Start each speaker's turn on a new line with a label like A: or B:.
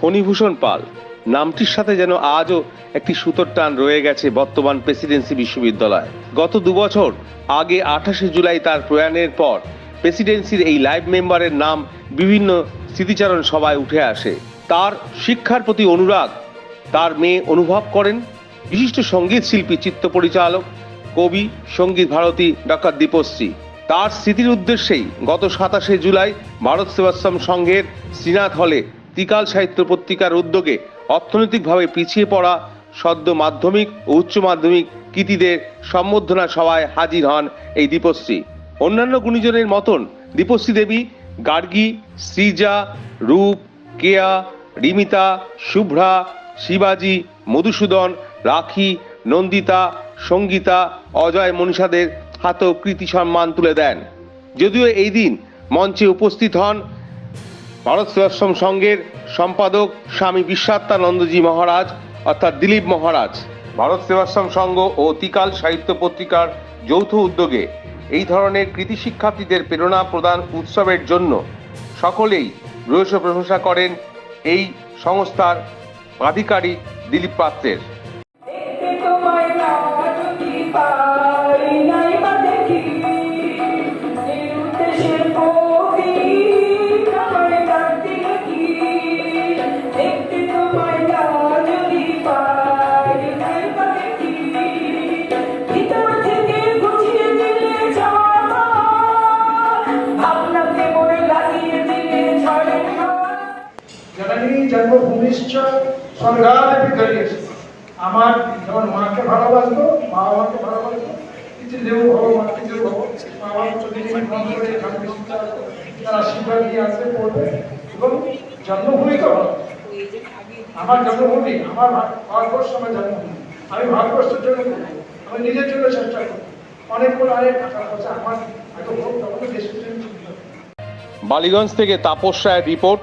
A: ফণীভূষণ পাল। নামটির সাথে যেন আজও একটি সুতোর টান রয়ে গেছে বর্তমান প্রেসিডেন্সি বিশ্ববিদ্যালয়। গত দুবছর, আগে আঠাশে জুলাই তার প্রয়াণের পর, প্রেসিডেন্সির এই লাইভ মেম্বারের নাম বিভিন্ন স্মৃতিচারণ সভায় উঠে আসে। তার শিক্ষার প্রতি অনুরাগ, তার মেয়ে অনুভব করেন। বিশিষ্ট সংগীত শিল্পী, চিত্র পরিচালক, কবি, সংগীত ভারতী ডক্টর দীপশ্রী। তার স্মৃতির উদ্দেশ্যেই গত সাতাশে জুলাই ভারত সেবাশ্রম সংঘের শ্রীনাথ হলে ত্রিকাল সাহিত্য পত্রিকার উদ্যোগে অর্থনৈতিকভাবে পিছিয়ে পড়া সদ্য মাধ্যমিক ও উচ্চ মাধ্যমিক কৃতীদের সম্বর্ধনা সভায় হাজির হন এই দীপশ্রী। অন্যান্য গুণীজনের মতন দীপশ্রী দেবী গার্গী শ্রীজা রূপ, কেয়া, রিমিতা, শুভ্রা, শিবাজি, মধুসূদন, রাখি, নন্দিতা, সঙ্গীতা, অজয় মনীষাদের হাতেও কৃতি সম্মান তুলে দেন। যদিও এই দিন মঞ্চে উপস্থিত হন ভারত সেবাশ্রম সংঘের সম্পাদক স্বামী বিশ্বাত্মানন্দজি মহারাজ, অর্থাৎ দিলীপ মহারাজ। ভারত সেবাশ্রম সংঘ ও তিকাল সাহিত্য পত্রিকার যৌথ উদ্যোগে এই ধরনের কৃতি শিক্ষার্থীদের প্রেরণা প্রদান উৎসবের জন্য সকলেই ভূয়সী প্রশংসা করেন এই সংস্থার আধিকারিক দিলীপ পাত্রের।
B: জননী জন্মভূমিশ্চ সংগ্রামে বিধরিয়েছে আমার যেমন মাকে ভালোবাসতো মা আমাকে ভালোবাসতো পিতৃদেব ভব মাতৃদেব ভব মা বাবা প্রতিদিন গ্রহণ করে তার আশীর্বাদ দিয়ে আসবে পড়বে এবং জন্মভূমি তো ভালো। আমার জন্মভূমি, আমার ভারতবর্ষ আমার জন্মভূমি। আমি ভারতবর্ষের জন্য করব। আমি নিজের জন্য চেষ্টা করব। অনেক বড় অনেক টাকা পয়সা আমার এত ভোগ তখন দেশের জন্য
A: বালিগঞ্জ থেকে তাপস রায়ের রিপোর্ট।